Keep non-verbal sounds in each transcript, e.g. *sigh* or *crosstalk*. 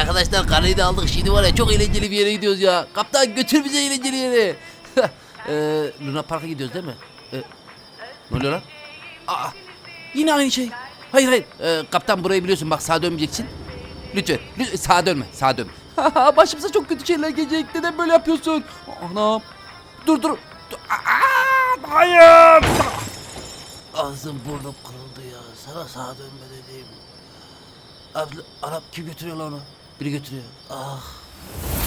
Arkadaşlar karayı da aldık. Şimdi var ya çok eğlenceli bir yere gidiyoruz ya. Kaptan götür bizi eğlenceli yere. ee, Luna Park'a gidiyoruz değil mi? Ee, ne oluyor lan? Aa, yine aynı şey. Hayır hayır. Ee, kaptan burayı biliyorsun bak sağa dönmeyeceksin. Lütfen, lütfen sağa dönme, sağa dönme. Başımıza çok kötü şeyler gelecek. Neden böyle yapıyorsun? Anam. Dur dur. dur. Aa, hayır. Ağzım burnum kırıldı ya. Sana sağa dönme dedim. Abi, Arap kim götürüyor lan onu? Biri götürüyor. Ah.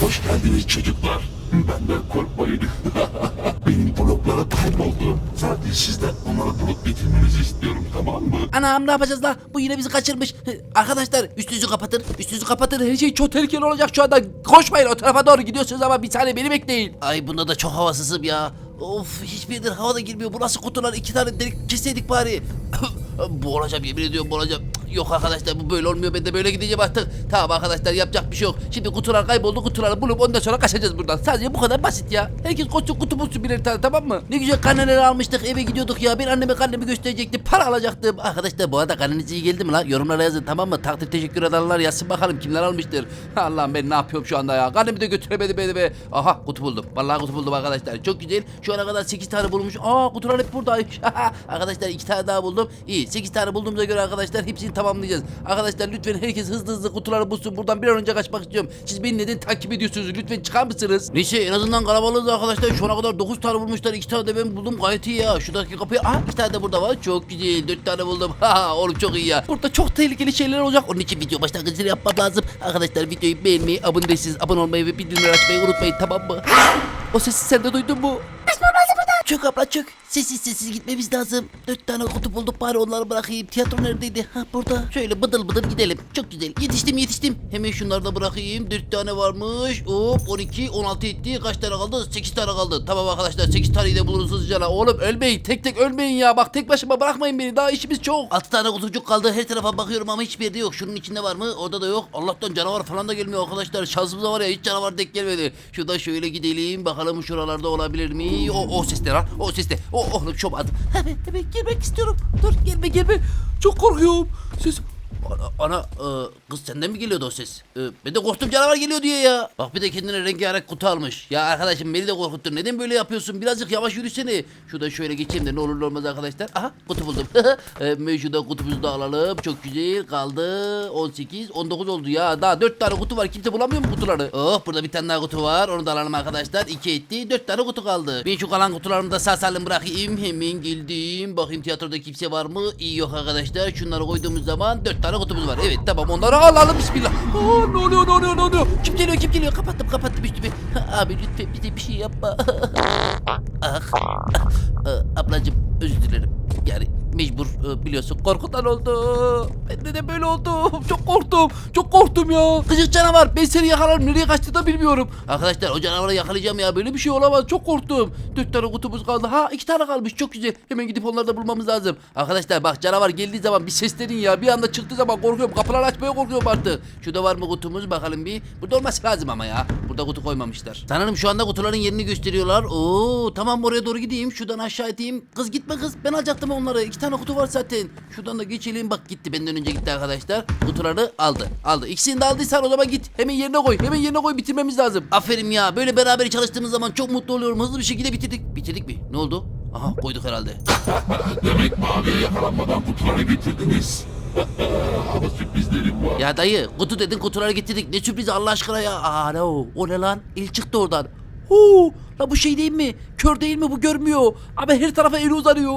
Hoş geldiniz çocuklar. Benden korkmayın. *laughs* Benim bloklara kayboldu. Sadece sizden onlara blok getirmenizi istiyorum tamam mı? Anam ne yapacağız la? Bu yine bizi kaçırmış. Arkadaşlar üstünüzü kapatın. Üstünüzü kapatın. Her şey çok tehlikeli olacak şu anda. Koşmayın o tarafa doğru gidiyorsunuz ama bir saniye beni bekleyin. Ay bunda da çok havasızım ya. Of hiçbiridir havada girmiyor. Bu nasıl kutular? iki tane delik keseydik bari. Boğulacağım yemin ediyorum boğulacağım. Yok arkadaşlar bu böyle olmuyor. Ben de böyle gideceğim artık. Tamam arkadaşlar yapacak bir şey yok. Şimdi kutular kayboldu. Kutuları bulup ondan sonra kaçacağız buradan. Sadece bu kadar basit ya. Herkes koşsun kutu bulsun birer tane tamam mı? Ne güzel karneleri almıştık. Eve gidiyorduk ya. Ben anneme karnemi gösterecektim. Para alacaktım. Arkadaşlar bu arada karneniz iyi geldi mi la? Yorumlara yazın tamam mı? Takdir teşekkür edenler yazsın bakalım kimler almıştır. Allah'ım ben ne yapıyorum şu anda ya? Karnemi de götüremedi beni be. Aha kutu buldum. Vallahi kutu buldum arkadaşlar. Çok güzel. Şu ana kadar 8 tane bulmuş. Aa kutular hep buradaymış. *laughs* arkadaşlar 2 tane daha buldum. İyi 8 tane bulduğumuza göre arkadaşlar hepsini tamamlayacağız. Arkadaşlar lütfen herkes hızlı hızlı kutuları bulsun. Buradan bir an önce kaçmak istiyorum. Siz beni neden takip ediyorsunuz? Lütfen çıkar mısınız? Neyse en azından kalabalığız arkadaşlar. Şu ana kadar 9 tane bulmuşlar. 2 tane de ben buldum. Gayet iyi ya. Şuradaki kapıyı... Aha 2 tane de burada var. Çok güzel. 4 tane buldum. *laughs* Ha oğlum çok iyi ya. Burada çok tehlikeli şeyler olacak. Onun için video başlangıcını yapmam lazım. Arkadaşlar videoyu beğenmeyi, abone değilseniz abone olmayı ve bildirimleri açmayı unutmayın tamam mı? *gasps* O sesi sen de duydun mu? Çök abla çök. Sessiz sessiz gitmemiz lazım. Dört tane kutu bulduk bari onları bırakayım. Tiyatro neredeydi? Ha burada. Şöyle bıdıl bıdıl gidelim. Çok güzel. Yetiştim yetiştim. Hemen şunları da bırakayım. Dört tane varmış. Hop 12, 16 etti. Kaç tane kaldı? 8 tane kaldı. Tamam arkadaşlar 8 taneyi de buluruz hızlıca. Oğlum ölmeyin. Tek tek ölmeyin ya. Bak tek başıma bırakmayın beni. Daha işimiz çok. 6 tane kutucuk kaldı. Her tarafa bakıyorum ama hiçbir yerde yok. Şunun içinde var mı? Orada da yok. Allah'tan canavar falan da gelmiyor arkadaşlar. Şansımıza var ya hiç canavar denk gelmedi. Şurada şöyle gidelim. Bakalım şuralarda olabilir mi? O, o ses ne lan? O ses ne? O, oğlum çok adım. Hemen hemen girmek istiyorum. Dur gelme gelme. Çok korkuyorum. Ses Ana, e, kız senden mi geliyordu o ses? E, ben de korktum canavar geliyor diye ya. Bak bir de kendine rengarenk kutu almış. Ya arkadaşım beni de korkuttun. Neden böyle yapıyorsun? Birazcık yavaş yürüsene. Şurada şöyle geçeyim de ne olur ne olmaz arkadaşlar. Aha kutu buldum. *laughs* e, mevcuda kutumuzu da alalım. Çok güzel. Kaldı 18, 19 oldu ya. Daha 4 tane kutu var. Kimse bulamıyor mu kutuları? Oh burada bir tane daha kutu var. Onu da alalım arkadaşlar. 2 etti. 4 tane kutu kaldı. Ben şu kalan kutularımı da sağ salim bırakayım. Hemen geldim. Bakayım tiyatroda kimse var mı? İyi yok arkadaşlar. Şunları koyduğumuz zaman 4 tane kutumuz var. Evet tamam onları alalım bismillah. Aa, ne oluyor ne oluyor ne oluyor? Kim geliyor kim geliyor? Kapattım kapattım üstümü. *laughs* Abi lütfen bize bir şey yapma. *laughs* ah, ah, ablacım özür dilerim. Mecbur e, biliyorsun korkudan oldu. Bende de böyle oldu. *laughs* Çok korktum. Çok korktum ya. Gıcık canavar. Ben seni yakalarım. Nereye kaçtı da bilmiyorum. Arkadaşlar o canavarı yakalayacağım ya. Böyle bir şey olamaz. Çok korktum. Dört tane kutumuz kaldı. Ha iki tane kalmış. Çok güzel. Hemen gidip onları da bulmamız lazım. Arkadaşlar bak canavar geldiği zaman bir seslenin ya. Bir anda çıktığı zaman korkuyorum. Kapıları açmaya korkuyorum artık. Şurada var mı kutumuz? Bakalım bir. Burada olması lazım ama ya. Burada kutu koymamışlar. Sanırım şu anda kutuların yerini gösteriyorlar. Oo tamam oraya doğru gideyim. Şuradan aşağı edeyim. Kız gitme kız. Ben alacaktım onları. İki tane kutu var zaten. Şuradan da geçelim. Bak gitti. Benden önce gitti arkadaşlar. Kutuları aldı. Aldı. İkisini de aldıysan o zaman git. Hemen yerine koy. Hemen yerine koy. Bitirmemiz lazım. Aferin ya. Böyle beraber çalıştığımız zaman çok mutlu oluyorum. Hızlı bir şekilde bitirdik. Bitirdik mi? Ne oldu? Aha koyduk herhalde. Demek maviye yakalanmadan kutuları getirdiniz. Ama sürprizlerim var. Ya dayı kutu dedin kutuları getirdik. Ne sürprizi Allah aşkına ya. Aa ne o? O ne lan? El çıktı oradan. Huu, la bu şey değil mi? Kör değil mi bu görmüyor. Ama her tarafa eli uzanıyor.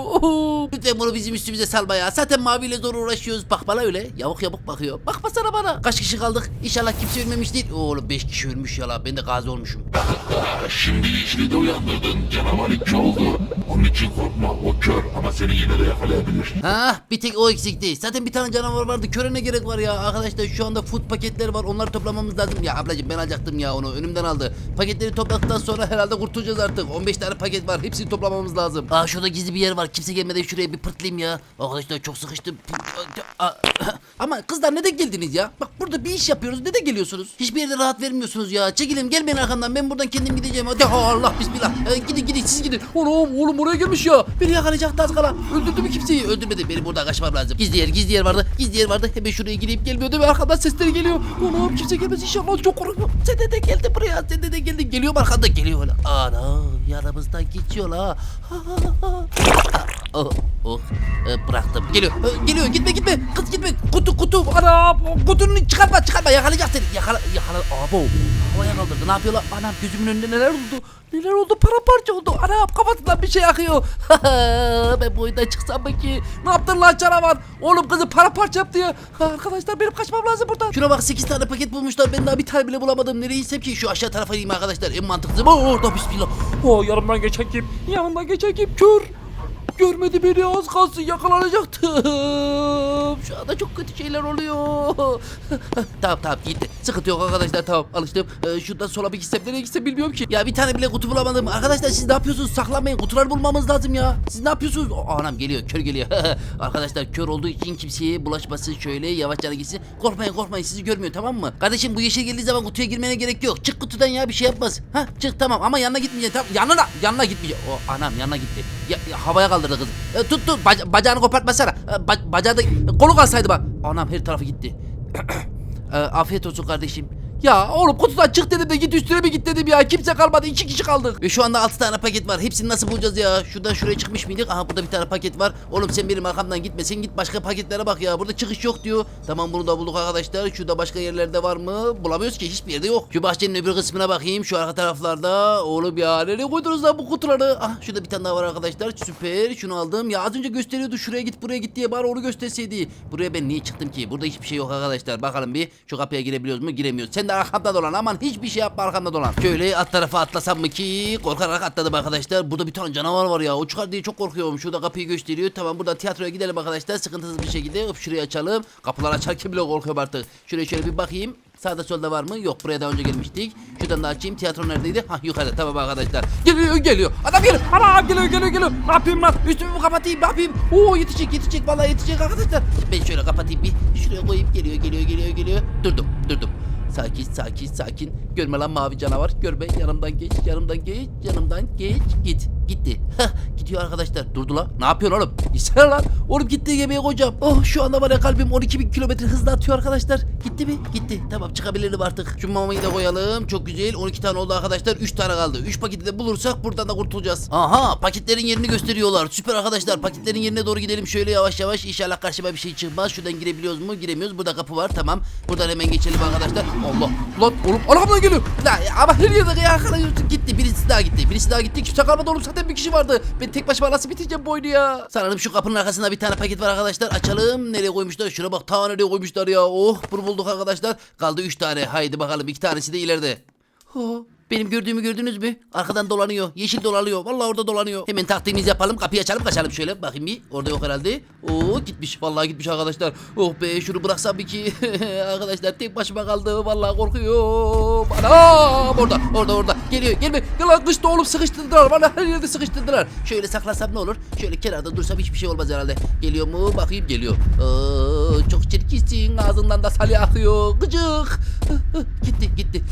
Lütfen bunu bizim üstümüze salma ya. Zaten maviyle zor uğraşıyoruz. Bak bana öyle. Yavuk yavuk bakıyor. Bakmasana bana. Kaç kişi kaldık? İnşallah kimse ölmemiştir. Oğlum 5 kişi ölmüş ya la. Ben de gazi olmuşum. Şimdi ikili de uyandırdın. Canavar iki oldu. Onun için korkma o kör ama seni yine de yakalayabilir. Ha bir tek o eksikti. Zaten bir tane canavar vardı. Köre ne gerek var ya? Arkadaşlar şu anda food paketleri var. Onları toplamamız lazım. Ya ablacığım ben alacaktım ya onu. Önümden aldı. Paketleri topladıktan sonra herhalde kurtulacağız artık. 15 tane paket var. Hepsini toplamamız lazım. Aa şurada gizli bir yer var. Kimse gelmeden şuraya bir pırtlayayım ya. Arkadaşlar çok sıkıştım. Aa, Ama kızlar neden geldiniz ya? Bak burada bir iş yapıyoruz neden geliyorsunuz? Hiçbir yerde rahat vermiyorsunuz ya. Çekilin gelmeyin arkamdan ben buradan kendim gideceğim. Hadi Allah bismillah. Ee, gidin gidin siz gidin. Oğlum oğlum oraya gelmiş ya. Beni yakalayacaktı az kala. Öldürdü mü kimseyi? Öldürmedi. Benim buradan kaçmam lazım. Gizli yer gizli yer vardı. Gizli yer vardı. Hemen şuraya gireyim gelmiyor değil mi? Arkamdan sesleri geliyor. Oğlum kimse gelmez inşallah çok korkuyorum. Sen de de geldi buraya. Sen de de geldin. Geliyorum arkanda geliyor. Ana yanımızdan geçiyor la. Ha, ha, ha. Oh, oh. Ee, bıraktım. Geliyor. Ee, geliyor. Gitme gitme. Kız gitme. Kutu kutu. Ana kutunun çıkartma çıkartma. Yakalayacak seni. Yakala yakala. Abo. Havaya kaldırdı. Ne yapıyorlar? Anam gözümün önünde neler oldu? Neler oldu? Paramparça oldu. Anam kafasından bir şey akıyor. *laughs* ben bu oyundan çıksam mı ki? Ne yaptın lan canavar? Oğlum kızı paramparça yaptı ya. Arkadaşlar benim kaçmam lazım buradan. Şuna bak 8 tane paket bulmuşlar. Ben daha bir tane bile bulamadım. Nereye gitsem ki? Şu aşağı tarafa ineyim arkadaşlar. En mantıklısı bu. Orada bismillah. Oh yanımdan geçen kim? Yanımdan geçen kim? Kör. Görmedi beni az kalsın yakalanacaktım. Şu anda çok kötü şeyler oluyor. tamam tamam gitti. Sıkıntı yok arkadaşlar tamam alıştım. Ee, şuradan sola bir gitsem nereye gitsem bilmiyorum ki. Ya bir tane bile kutu bulamadım. Arkadaşlar siz ne yapıyorsunuz? Saklanmayın. Kutular bulmamız lazım ya. Siz ne yapıyorsunuz? O, anam geliyor kör geliyor. *laughs* arkadaşlar kör olduğu için kimseye bulaşması şöyle yavaşça gitsin. Korkmayın korkmayın sizi görmüyor tamam mı? Kardeşim bu yeşil geldiği zaman kutuya girmene gerek yok. Çık kutudan ya bir şey yapmaz. Ha çık tamam ama yanına gitmeyeceksin. Tamam yanına yanına gitmeyeceksin. O anam yanına gitti. Ya, ya, havaya kaldırdı kızı. E, tut tut baca- bacağını kopartmasana. E, ba- bacağı da kolu kalsaydı bak. Anam her tarafı gitti. *clears throat* E, afiyet olsun kardeşim. Ya oğlum kutudan çık dedim de git üstüne mi git dedim ya. Kimse kalmadı. iki kişi kaldık. Ve şu anda 6 tane paket var. Hepsini nasıl bulacağız ya? Şuradan şuraya çıkmış mıydık? Aha burada bir tane paket var. Oğlum sen benim arkamdan gitme. Sen git başka paketlere bak ya. Burada çıkış yok diyor. Tamam bunu da bulduk arkadaşlar. Şurada başka yerlerde var mı? Bulamıyoruz ki. Hiçbir yerde yok. Şu bahçenin öbür kısmına bakayım. Şu arka taraflarda. Oğlum ya nereye koydunuz lan bu kutuları? Ah şurada bir tane daha var arkadaşlar. Süper. Şunu aldım. Ya az önce gösteriyordu. Şuraya git buraya git diye bari onu gösterseydi. Buraya ben niye çıktım ki? Burada hiçbir şey yok arkadaşlar. Bakalım bir. Şu kapıya girebiliyoruz mu? Giremiyoruz. Sen de arkamda dolan. Aman hiçbir şey yapma arkamda dolan. Şöyle alt tarafa atlasam mı ki? Korkarak atladım arkadaşlar. Burada bir tane canavar var ya. O çıkar diye çok korkuyorum. Şurada kapıyı gösteriyor. Tamam buradan tiyatroya gidelim arkadaşlar. Sıkıntısız bir şekilde. Hop şurayı açalım. Kapılar açarken bile korkuyorum artık. Şuraya şöyle bir bakayım. Sağda solda var mı? Yok buraya daha önce gelmiştik. Şuradan da açayım. Tiyatro neredeydi? Hah yukarıda. Tamam arkadaşlar. Geliyor geliyor. Adam geliyor. Anam geliyor geliyor geliyor. Ne yapayım lan? Üstümü mü kapatayım? Ne yapayım? Oo yetecek yetecek. Vallahi yetecek arkadaşlar. Ben şöyle kapatayım bir. Şuraya koyayım. Geliyor geliyor geliyor geliyor. Durdum durdum. Sakin sakin sakin. Görme lan mavi canavar. Görme yanımdan geç yanımdan geç yanımdan geç git. Gitti. Gidiyor arkadaşlar. Durdu lan. Ne yapıyorsun oğlum? Gitsene lan. Oğlum gittiği gemiye koyacağım. Oh şu anda ya kalbim 12 bin kilometre hızla atıyor arkadaşlar. Gitti mi? Gitti. Tamam çıkabilirim artık. Şu mamayı da koyalım. Çok güzel. 12 tane oldu arkadaşlar. 3 tane kaldı. 3 paketi de bulursak buradan da kurtulacağız. Aha paketlerin yerini gösteriyorlar. Süper arkadaşlar. Paketlerin yerine doğru gidelim. Şöyle yavaş yavaş. İnşallah karşıma bir şey çıkmaz. Şuradan girebiliyoruz mu? Giremiyoruz. Burada kapı var. Tamam. Buradan hemen geçelim arkadaşlar. Allah. Lan oğlum arkamdan geliyor. La, ama her yerde yakalıyorsun. Gitti. Birisi daha gitti. Birisi daha gitti. Kimse kalmadı oğlum. Zaten bir kişi vardı. Ben tek başıma nasıl bitireceğim bu oyunu ya? Sanırım şu kapının arkasında bir tane paket var arkadaşlar. Açalım. Nereye koymuşlar? Şuna bak. Ta nereye koymuşlar ya? Oh bunu bulduk arkadaşlar. Kaldı 3 tane. Haydi bakalım. 2 tanesi de ileride. Oh, benim gördüğümü gördünüz mü? Arkadan dolanıyor. Yeşil dolanıyor. Vallahi orada dolanıyor. Hemen taktiğimizi yapalım. Kapıyı açalım kaçalım şöyle. Bakayım bir. Orada yok herhalde. Oo gitmiş. Vallahi gitmiş arkadaşlar. Oh be şunu bıraksam bir ki. *laughs* arkadaşlar tek başıma kaldım. Vallahi korkuyorum. Anam orada. Orada orada. Geliyor. Gelme. Gel lan kışta oğlum sıkıştırdılar. Bana her yerde sıkıştırdılar. Şöyle saklasam ne olur? Şöyle kenarda dursam hiçbir şey olmaz herhalde. Geliyor mu? Bakayım geliyor. Aa, çok çirkinsin. Ağzından da salya akıyor. Gıcık. gitti gitti.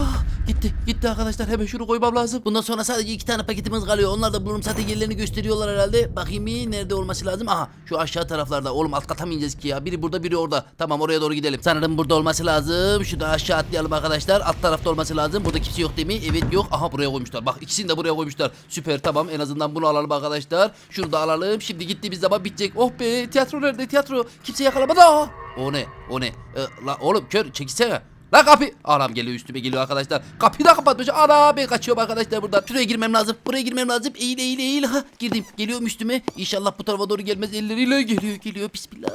Ah, gitti gitti arkadaşlar hemen şunu koymam lazım. Bundan sonra sadece iki tane paketimiz kalıyor. Onlar da bulurum zaten yerlerini gösteriyorlar herhalde. Bakayım bir nerede olması lazım. Aha şu aşağı taraflarda. Oğlum alt kata mı ineceğiz ki ya? Biri burada biri orada. Tamam oraya doğru gidelim. Sanırım burada olması lazım. Şu da aşağı atlayalım arkadaşlar. Alt tarafta olması lazım. Burada kimse yok değil mi? Evet yok. Aha buraya koymuşlar. Bak ikisini de buraya koymuşlar. Süper tamam en azından bunu alalım arkadaşlar. Şunu da alalım. Şimdi gittiğimiz zaman bitecek. Oh be tiyatro nerede tiyatro? Kimse yakalamadı. Aa! O ne? O ne? Ee, la, oğlum kör çekilsene. La kapı. Anam geliyor üstüme geliyor arkadaşlar. Kapıyı da kapatmış. Ana ben kaçıyorum arkadaşlar buradan. Şuraya girmem lazım. Buraya girmem lazım. Eğil eğil eğil. Ha girdim. Geliyorum üstüme. İnşallah bu tarafa doğru gelmez. Elleriyle geliyor geliyor. Bismillah.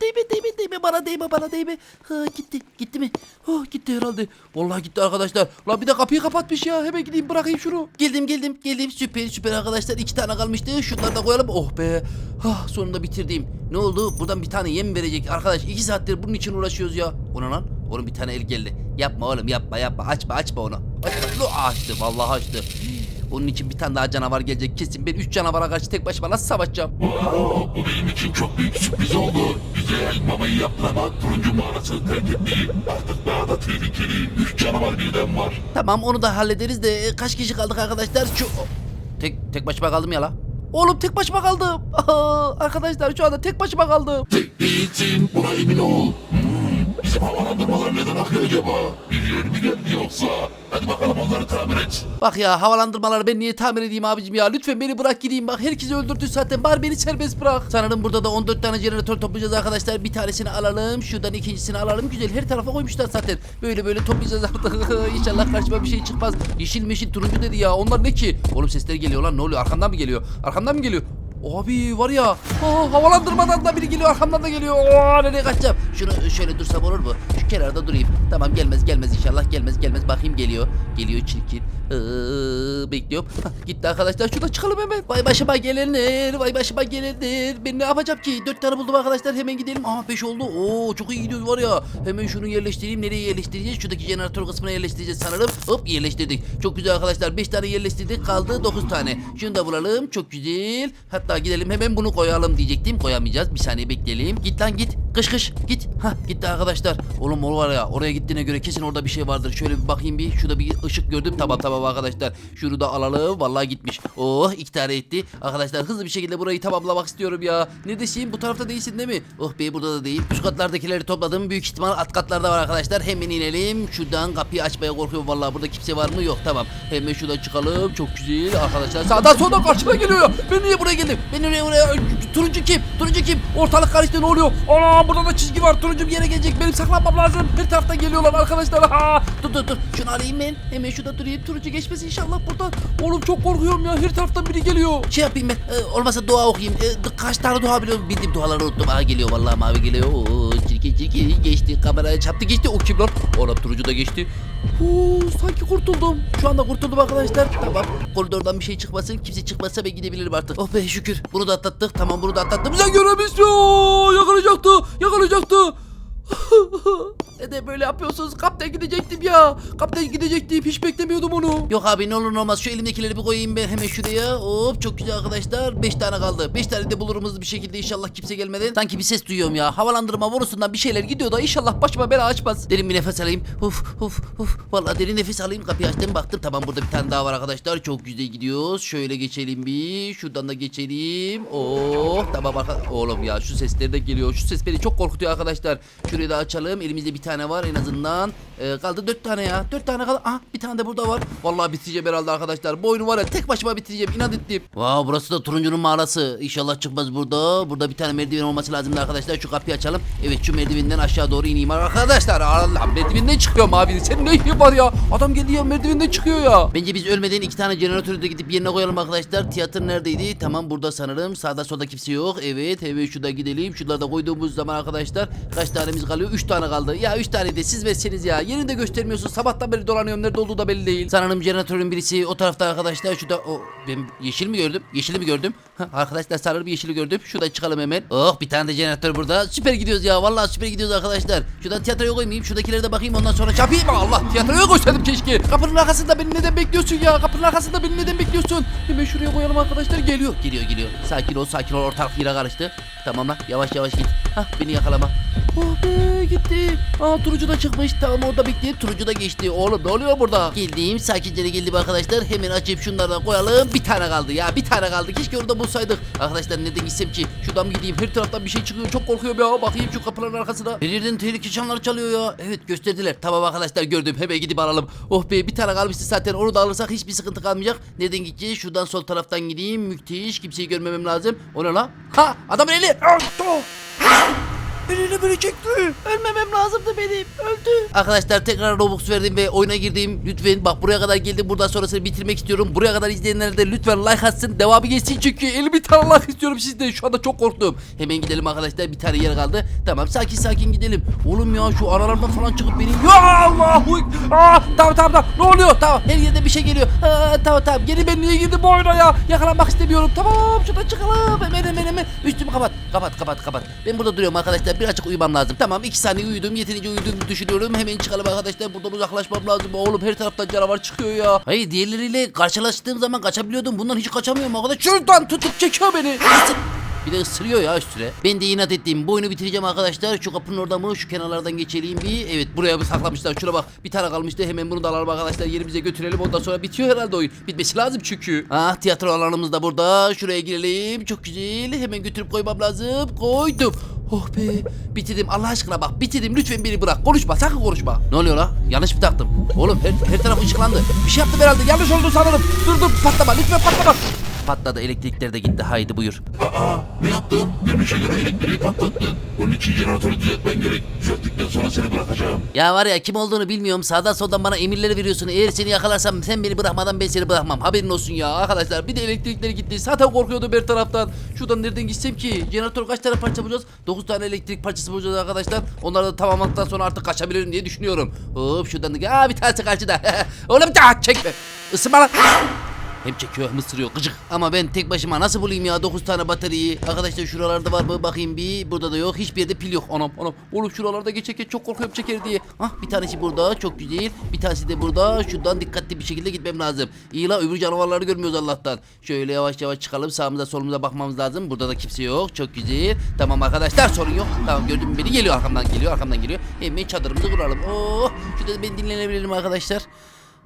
Değme değme değme. Bana değme bana değme. Ha gitti. Gitti mi? Oh gitti herhalde. Vallahi gitti arkadaşlar. Lan bir de kapıyı kapatmış ya. Hemen gideyim bırakayım şunu. Geldim geldim geldim. Süper süper arkadaşlar. İki tane kalmıştı. Şunları da koyalım. Oh be. Ah sonunda bitirdim. Ne oldu? Buradan bir tane yem verecek. Arkadaş iki saattir bunun için uğraşıyoruz ya. O ne lan? Oğlum bir tane el geldi. Yapma oğlum yapma yapma. Açma açma onu. Açma. Açtı vallahi açtı. Onun için bir tane daha canavar gelecek kesin. Ben 3 canavara karşı tek başıma nasıl savaşacağım? Wow, bu benim için çok büyük sürpriz oldu. Güzel mamayı yaptın ama turuncu mağarasını terk etmeyi artık daha da tehlikeli. Üç canavar birden var. Tamam onu da hallederiz de e, kaç kişi kaldık arkadaşlar? Şu tek tek başıma kaldım ya la. Oğlum tek başıma kaldım. *laughs* Aa, arkadaşlar şu anda tek başıma kaldım. Tek değilsin buna emin ol. Havalandırmalar neden akıyor acaba? Mi geldi yoksa? Hadi bakalım onları tamir et. Bak ya havalandırmaları ben niye tamir edeyim abicim ya? Lütfen beni bırak gideyim bak. Herkesi öldürdü zaten. Bari beni serbest bırak. Sanırım burada da 14 tane jeneratör toplayacağız arkadaşlar. Bir tanesini alalım. Şuradan ikincisini alalım. Güzel her tarafa koymuşlar zaten. Böyle böyle toplayacağız artık. *laughs* İnşallah karşıma bir şey çıkmaz. Yeşil meşil turuncu dedi ya. Onlar ne ki? Oğlum sesler geliyor lan. Ne oluyor? Arkamdan mı geliyor? Arkamdan mı geliyor? Abi var ya aa, havalandırmadan da biri geliyor arkamdan da geliyor. Aa, nereye kaçacağım? Şunu şöyle dursam olur mu? Şu kenarda durayım. Tamam gelmez gelmez inşallah gelmez gelmez. Bakayım geliyor. Geliyor çirkin. Iıı, bekliyorum. Gitti arkadaşlar. Şuradan çıkalım hemen. Vay başıma gelenler vay başıma gelenler. Ben ne yapacağım ki? Dört tane buldum arkadaşlar. Hemen gidelim. Aha beş oldu. Oo çok iyi gidiyoruz var ya. Hemen şunu yerleştireyim. Nereye yerleştireceğiz? Şuradaki jeneratör kısmına yerleştireceğiz sanırım. Hop yerleştirdik. Çok güzel arkadaşlar. Beş tane yerleştirdik. Kaldı dokuz tane. Şunu da bulalım. Çok güzel. Hatta gidelim hemen bunu koyalım diyecektim. Koyamayacağız. Bir saniye bekleyelim. Git lan git. Kış kış. Git. Ha gitti arkadaşlar. Oğlum o var ya oraya gittiğine göre kesin orada bir şey vardır. Şöyle bir bakayım bir. Şurada bir ışık gördüm. Tamam tamam arkadaşlar. Şunu da alalım. Vallahi gitmiş. Oh tane etti. Arkadaşlar hızlı bir şekilde burayı tamamlamak istiyorum ya. Neredesin bu tarafta değilsin değil mi? Oh be burada da değil. Üst katlardakileri topladım. Büyük ihtimal alt katlarda var arkadaşlar. Hemen inelim. Şuradan kapıyı açmaya korkuyorum. Vallahi burada kimse var mı? Yok tamam. Hemen şuradan çıkalım. Çok güzel. Arkadaşlar sağdan soldan karşıma geliyor. Ben niye buraya geldim ben niye buraya turuncu kim? Turuncu kim? Ortalık karıştı ne oluyor? Ana burada da çizgi var. Turuncu bir yere gelecek. Benim saklanmam lazım. Her taraftan geliyorlar arkadaşlar. Ha! Dur dur dur. Şunu alayım ben. Hemen şurada durayım. Turuncu geçmesin inşallah buradan oğlum çok korkuyorum ya. Her taraftan biri geliyor. Şey yapayım ben. E, olmasa dua okuyayım. E, kaç tane dua biliyorum? Bildiğim duaları unuttum. Aha geliyor vallahi mavi geliyor. Oo, çirkin çirkin geçti kameraya çarptı geçti o kim lan oğlum turuncu da geçti Oo, sanki kurtuldum. Şu anda kurtuldum arkadaşlar. Tamam. Koridordan bir şey çıkmasın. Kimse çıkmazsa ben gidebilirim artık. Oh be şükür. Bunu da atlattık. Tamam bunu da atlattık. Bize göre misyon. Yakalayacaktı. Yakalayacaktı. *laughs* Neden böyle yapıyorsunuz? Kapten gidecektim ya. Kapten gidecektim. Hiç beklemiyordum onu. Yok abi ne olur ne olmaz. Şu elimdekileri bir koyayım ben hemen şuraya. Hop çok güzel arkadaşlar. 5 tane kaldı. 5 tane de bulurum hızlı bir şekilde inşallah kimse gelmeden. Sanki bir ses duyuyorum ya. Havalandırma borusundan bir şeyler gidiyor da inşallah başıma bela açmaz. Derin bir nefes alayım. Uf uf uf. Vallahi derin nefes alayım. Kapıyı açtım baktım. Tamam burada bir tane daha var arkadaşlar. Çok güzel gidiyoruz. Şöyle geçelim bir. Şuradan da geçelim. Oh tamam arkadaşlar. Oğlum ya şu sesler de geliyor. Şu ses beni çok korkutuyor arkadaşlar. Şurayı da açalım. Elimizde bir tane var en azından. Ee, kaldı dört tane ya. Dört tane kaldı. Aha bir tane de burada var. Vallahi bitireceğim herhalde arkadaşlar. Bu oyunu var ya tek başıma bitireceğim. İnat ettim. Wow burası da turuncunun mağarası. İnşallah çıkmaz burada. Burada bir tane merdiven olması lazım arkadaşlar. Şu kapıyı açalım. Evet şu merdivenden aşağı doğru ineyim arkadaşlar. Allah merdivenden çıkıyor mavi. Sen ne işin var ya? Adam geldi ya merdivenden çıkıyor ya. Bence biz ölmeden iki tane jeneratörü de gidip yerine koyalım arkadaşlar. Tiyatro neredeydi? Tamam burada sanırım. Sağda solda kimse yok. Evet evet şurada gidelim. Şuralarda koyduğumuz zaman arkadaşlar kaç tanemiz kalıyor? Üç tane kaldı. Ya üç tane de siz verseniz ya. Yerini de göstermiyorsun. Sabahtan beri dolanıyorum. Nerede olduğu da belli değil. Sanırım jeneratörün birisi o tarafta arkadaşlar. Şurada o ben yeşil mi gördüm? Yeşili mi gördüm? Ha, arkadaşlar sanırım yeşili gördüm. Şuradan çıkalım hemen. Oh bir tane de jeneratör burada. Süper gidiyoruz ya. Vallahi süper gidiyoruz arkadaşlar. Şuradan tiyatroya koymayayım. Şuradakilere de bakayım ondan sonra çarpayım. Allah tiyatroya koysaydım keşke. Kapının arkasında beni neden bekliyorsun ya? Kapının arkasında beni neden bekliyorsun? Hemen şuraya koyalım arkadaşlar. Geliyor. Geliyor geliyor. Sakin ol sakin ol. Ortalık yine karıştı. Tamam lan yavaş yavaş git. Hah beni yakalama. Oh be gitti. Aa turuncu da çıkmış. Tamam orada bitti. Turuncu da geçti. Oğlum ne oluyor burada? Geldim sakince de geldim arkadaşlar. Hemen açıp şunlardan koyalım. Bir tane kaldı ya. Bir tane kaldı. Keşke orada bulsaydık. Arkadaşlar neden gitsem ki? Şuradan gideyim? Her taraftan bir şey çıkıyor. Çok korkuyorum ya. Bakayım şu kapıların arkasına. Her yerden tehlike çanları çalıyor ya. Evet gösterdiler. Tamam arkadaşlar gördüm. Hemen gidip alalım. Oh be bir tane kalmıştı zaten. Onu da alırsak hiçbir sıkıntı kalmayacak. Nereden gideceğiz? Şuradan sol taraftan gideyim. Müthiş. Kimseyi görmemem lazım. O ne la? Ha adamın eli. Ah, beni çekti. Ölmemem lazımdı benim. Öldü. Arkadaşlar tekrar Robux verdim ve oyuna girdim. Lütfen bak buraya kadar geldim. Buradan sonrasını bitirmek istiyorum. Buraya kadar izleyenler de lütfen like atsın. Devamı geçsin çünkü 50 bin tane like istiyorum sizden. Şu anda çok korktum. Hemen gidelim arkadaşlar. Bir tane yer kaldı. Tamam sakin sakin gidelim. Oğlum ya şu aralardan falan çıkıp beni. Ya Allahu. Aa, tamam tamam tamam. Ne oluyor? Tamam her yerde bir şey geliyor. Aa, tamam tamam. Geri ben niye girdim bu oyuna ya? Yakalanmak istemiyorum. Tamam şuradan çıkalım. Hemen hemen hemen. Üstümü kapat. Kapat kapat kapat. Ben burada duruyorum arkadaşlar. Birazcık uyumam lazım. Tamam iki saniye uyudum. Yeterince uyuduğumu düşünüyorum. Hemen çıkalım arkadaşlar. Buradan uzaklaşmam lazım. Oğlum her taraftan canavar çıkıyor ya. Hayır diğerleriyle karşılaştığım zaman kaçabiliyordum. Bundan hiç kaçamıyorum arkadaş. Şuradan tutup çekiyor beni. Bir de ısırıyor ya üstüne. Ben de inat ettim. Bu oyunu bitireceğim arkadaşlar. Şu kapının orada mı? Şu kenarlardan geçelim bir. Evet buraya bir saklamışlar. Şuna bak. Bir tane kalmıştı. Hemen bunu da alalım arkadaşlar. Yerimize götürelim. Ondan sonra bitiyor herhalde oyun. Bitmesi lazım çünkü. Ah tiyatro alanımız da burada. Şuraya girelim. Çok güzel. Hemen götürüp koymam lazım. Koydum. Oh be. Bitirdim. Allah aşkına bak. Bitirdim. Lütfen beni bırak. Konuşma. Sakın konuşma. Ne oluyor la? Yanlış mı taktım? Oğlum her, her taraf ışıklandı. Bir şey yaptım herhalde. Yanlış oldu sanırım. Dur dur. Patlama. Lütfen patlama. Patladı. Elektrikler de gitti. Haydi buyur. Aa ne yaptın? Görünüşe göre elektriği patlattın. Onun için jeneratörü düzeltmen gerek. Düzelttikten sonra seni bırakacağım. Ya var ya kim olduğunu bilmiyorum. Sağdan soldan bana emirleri veriyorsun. Eğer seni yakalarsam sen beni bırakmadan ben seni bırakmam. Haberin olsun ya arkadaşlar. Bir de elektrikleri gitti. Zaten korkuyordum bir taraftan. Şuradan nereden gitsem ki? Jeneratör kaç tane parça bulacağız? 9 tane elektrik parçası bulacağız arkadaşlar. Onları da tamamladıktan sonra artık kaçabilirim diye düşünüyorum. Hop şuradan da. Aa bir tanesi karşıda. *laughs* Oğlum daha çekme. Isırma lan. Hem çekiyor hem ısırıyor gıcık. Ama ben tek başıma nasıl bulayım ya 9 tane bataryayı? Arkadaşlar şuralarda var mı bakayım bir. Burada da yok. Hiçbir yerde pil yok. Anam anam. Oğlum şuralarda geçerken çok korkuyorum çeker diye. Hah bir tanesi burada çok güzel. Bir tanesi de burada. Şuradan dikkatli bir şekilde gitmem lazım. İyi la öbür canavarları görmüyoruz Allah'tan. Şöyle yavaş yavaş çıkalım. Sağımıza solumuza bakmamız lazım. Burada da kimse yok. Çok güzel. Tamam arkadaşlar sorun yok. Tamam gördün beni? Geliyor arkamdan geliyor arkamdan geliyor. Hemen çadırımızı kuralım. Oh şurada da ben dinlenebilirim arkadaşlar.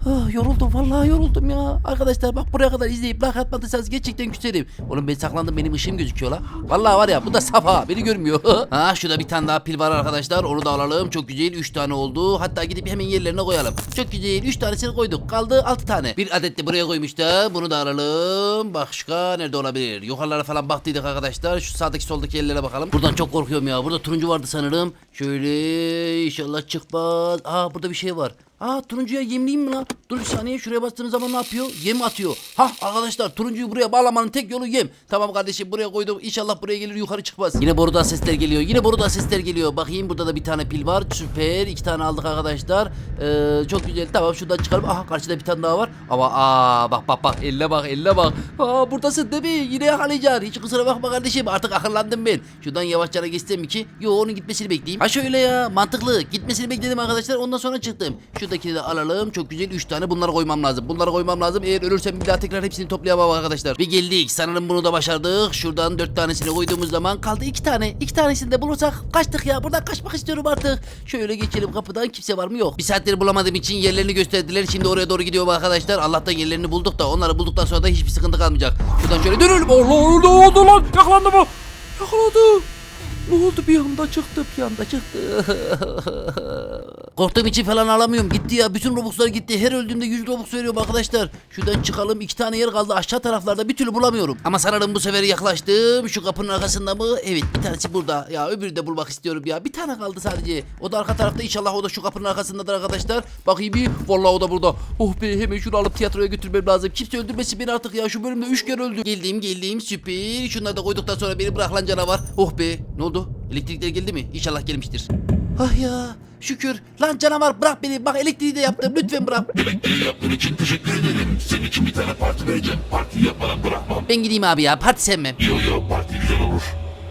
Ah, yoruldum vallahi yoruldum ya. Arkadaşlar bak buraya kadar izleyip like atmadıysanız gerçekten küserim. Oğlum ben saklandım benim ışığım gözüküyor la. Vallahi var ya bu da safa beni görmüyor. *laughs* ha şurada bir tane daha pil var arkadaşlar. Onu da alalım. Çok güzel 3 tane oldu. Hatta gidip hemen yerlerine koyalım. Çok güzel 3 tanesini koyduk. Kaldı 6 tane. Bir adet de buraya koymuştu. Bunu da alalım. Başka nerede olabilir? Yukarılara falan baktıydık arkadaşlar. Şu sağdaki soldaki yerlere bakalım. Buradan çok korkuyorum ya. Burada turuncu vardı sanırım. Şöyle inşallah çıkmaz. Aa burada bir şey var. Aa turuncuya yemleyeyim mi lan? Dur bir saniye şuraya bastığınız zaman ne yapıyor? Yem atıyor. Hah arkadaşlar turuncuyu buraya bağlamanın tek yolu yem. Tamam kardeşim buraya koydum. İnşallah buraya gelir yukarı çıkmaz. Yine borudan sesler geliyor. Yine borudan sesler geliyor. Bakayım burada da bir tane pil var. Süper. iki tane aldık arkadaşlar. Ee, çok güzel. Tamam şuradan çıkalım. Aha karşıda bir tane daha var. Ama aa bak bak bak elle bak elle bak. Aa buradasın değil mi? Yine yakalayacaksın. Hiç kusura bakma kardeşim. Artık akıllandım ben. Şuradan yavaşça geçsem ki. Yo onun gitmesini bekleyeyim. Ha şöyle ya mantıklı. Gitmesini bekledim arkadaşlar. Ondan sonra çıktım. Şuradakini de alalım. Çok güzel 3 tane bunları koymam lazım. Bunları koymam lazım. Eğer ölürsem bir daha tekrar hepsini toplayamam arkadaşlar. Bir geldik. Sanırım bunu da başardık. Şuradan 4 tanesini koyduğumuz zaman kaldı 2 tane. 2 tanesini de bulursak kaçtık ya. Buradan kaçmak istiyorum artık. Şöyle geçelim kapıdan. Kimse var mı? Yok. Bir saattir bulamadığım için yerlerini gösterdiler. Şimdi oraya doğru gidiyorum arkadaşlar. Allah'tan yerlerini bulduk da onları bulduktan sonra da hiçbir sıkıntı kalmayacak. Şuradan şöyle dönelim. Allah ne oldu lan? Yakalandı mı? Yakaladı. Ne oldu bir anda çıktı bir anda çıktı. *laughs* Korktuğum için falan alamıyorum. Gitti ya. Bütün Robux'lar gitti. Her öldüğümde 100 Robux veriyorum arkadaşlar. Şuradan çıkalım. iki tane yer kaldı. Aşağı taraflarda bir türlü bulamıyorum. Ama sanırım bu sefer yaklaştım. Şu kapının arkasında mı? Evet bir tanesi burada. Ya öbürü de bulmak istiyorum ya. Bir tane kaldı sadece. O da arka tarafta. İnşallah o da şu kapının arkasındadır arkadaşlar. Bakayım bir. Vallahi o da burada. Oh be hemen şunu alıp tiyatroya götürmem lazım. Kimse öldürmesin beni artık ya. Şu bölümde 3 kere öldüm. Geldim geldim. Süper. Şunları da koyduktan sonra beni bırak lan canavar. Oh be. Ne oldu? Elektrikler geldi mi? İnşallah gelmiştir. Ah ya. Şükür. Lan canavar bırak beni. Bak elektriği de yaptım. Lütfen bırak. Elektriği yaptığın için teşekkür ederim. Senin için bir tane parti vereceğim. Parti yapmadan bırakmam. Ben gideyim abi ya. Parti sevmem. Yo yo parti güzel olur.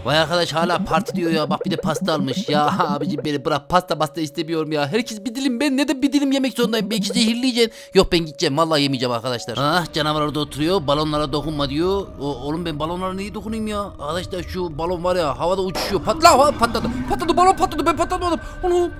Vay arkadaş hala parti diyor ya. Bak bir de pasta almış. Ya *laughs* abicim beni bırak. Pasta pasta istemiyorum ya. Herkes bir dilim. Ben neden bir dilim yemek zorundayım? Belki zehirleyeceksin. Yok ben gideceğim. Vallahi yemeyeceğim arkadaşlar. Ah canavar orada oturuyor. Balonlara dokunma diyor. O, oğlum ben balonlara niye dokunayım ya? Arkadaşlar şu balon var ya havada uçuşuyor. Patla hava patladı. Patladı balon patladı. Ben patlamadım. Oğlum.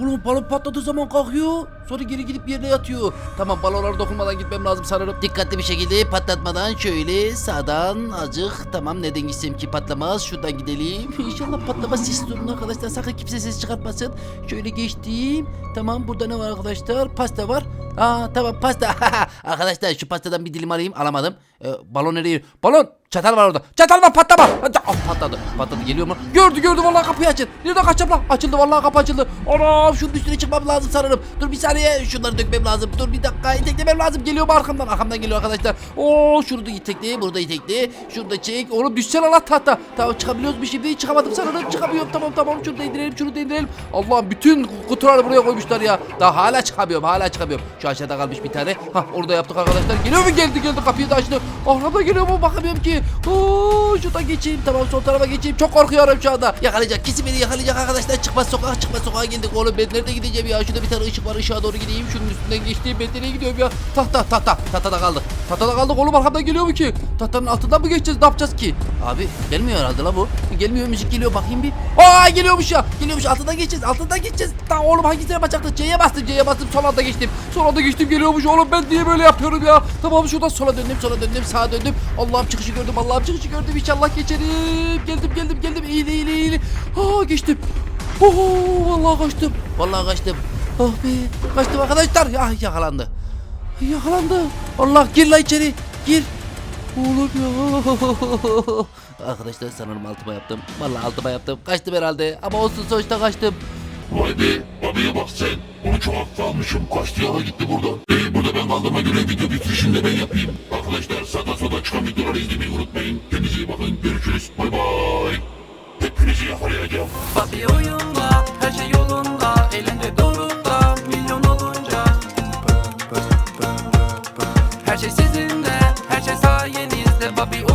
Oğlum balon patladığı zaman kalkıyor. Sonra geri gidip yerine yatıyor. Tamam balonlara dokunmadan gitmem lazım sanırım. Dikkatli bir şekilde patlatmadan şöyle sağdan azıcık. Tamam neden gitsem ki patlamaz. Şuradan gidelim. *laughs* İnşallah patlamaz ses durun arkadaşlar. Sakın kimse ses çıkartmasın. Şöyle geçtim. Tamam burada ne var arkadaşlar? Pasta var. Aa tamam pasta. *laughs* arkadaşlar şu pastadan bir dilim alayım. Alamadım. Ee, balon nereye? Balon! Çatal var orada. Çatal var patlama. Ah, patladı. Patladı. Geliyor mu? Gördü gördü vallahi kapıyı açın. Nereden kaçacağım lan? Açıldı vallahi kapı açıldı. Anam şunun üstüne çıkmam lazım sanırım. Dur bir saniye. Saniye. Şunları dökmem lazım. Dur bir dakika iteklemem lazım. Geliyor mu arkamdan? Arkamdan geliyor arkadaşlar. Oo şurada itekli. Burada itekli. Şurada çek. Oğlum düşsene lan tahta. Tamam çıkabiliyoruz mu şimdi? Çıkamadım sanırım. Çıkamıyorum. Tamam tamam. Şunu da indirelim. Şunu da indirelim. Allah'ım bütün kutuları buraya koymuşlar ya. Daha hala çıkamıyorum. Hala çıkamıyorum. Şu aşağıda kalmış bir tane. Hah orada yaptık arkadaşlar. Geliyor mu? Geldi geldi. Kapıyı da açtı. Arkamda geliyor mu? Bakamıyorum ki. Oo şuradan geçeyim. Tamam sol tarafa geçeyim. Çok korkuyorum şu anda. Yakalayacak. Kesin beni yakalayacak arkadaşlar. Çıkmaz sokağa çıkmaz sokağa geldik. Oğlum ben nerede gideceğim ya? Şurada bir tane ışık var. Işığa doğru gideyim. Şunun üstünden geçtiğim ben nereye gidiyorum ya? Tahta tahta. Tahtada kaldık. Tahtada kaldık. Oğlum arkamdan geliyor mu ki? Tahtanın altından mı geçeceğiz? Ne yapacağız ki? Abi gelmiyor herhalde la bu. Gelmiyor müzik geliyor bakayım bir. Aa geliyormuş ya. Geliyormuş altından geçeceğiz. Altından geçeceğiz. Tamam oğlum hangisine basacaktı? C'ye bastım. C'ye bastım. Son anda geçtim. Son anda geçtim geliyormuş. Oğlum ben niye böyle yapıyorum ya? Tamam şuradan sola döndüm. Sola döndüm. Sağa döndüm. Allah'ım çıkışı gördüm. Allah'ım çıkışı gördüm. İnşallah geçerim. Geldim geldim geldim. İyi iyi iyi. Aa geçtim. Oho vallahi kaçtım. Vallahi kaçtım. Oh be. Kaçtım arkadaşlar. Ya yakalandı. Yakalandı. Allah gir la içeri. Gir. Oğlum ya. *laughs* Arkadaşlar sanırım altıma yaptım. Vallahi altıma yaptım. Kaçtım herhalde. Ama olsun sonuçta kaçtım. Vay be, abiye bak sen. Onu çok hafife almışım. Kaçtı yana gitti buradan. Ee, burada ben kaldığıma göre video bitirişini de ben yapayım. Arkadaşlar sağda solda çıkan videoları izlemeyi unutmayın. Kendinize iyi bakın. Görüşürüz. Bay bay. Hepinizi yakalayacağım. Papi oyunda, her şey yolunda Her şey sizinle, her şey sayenizde. Papi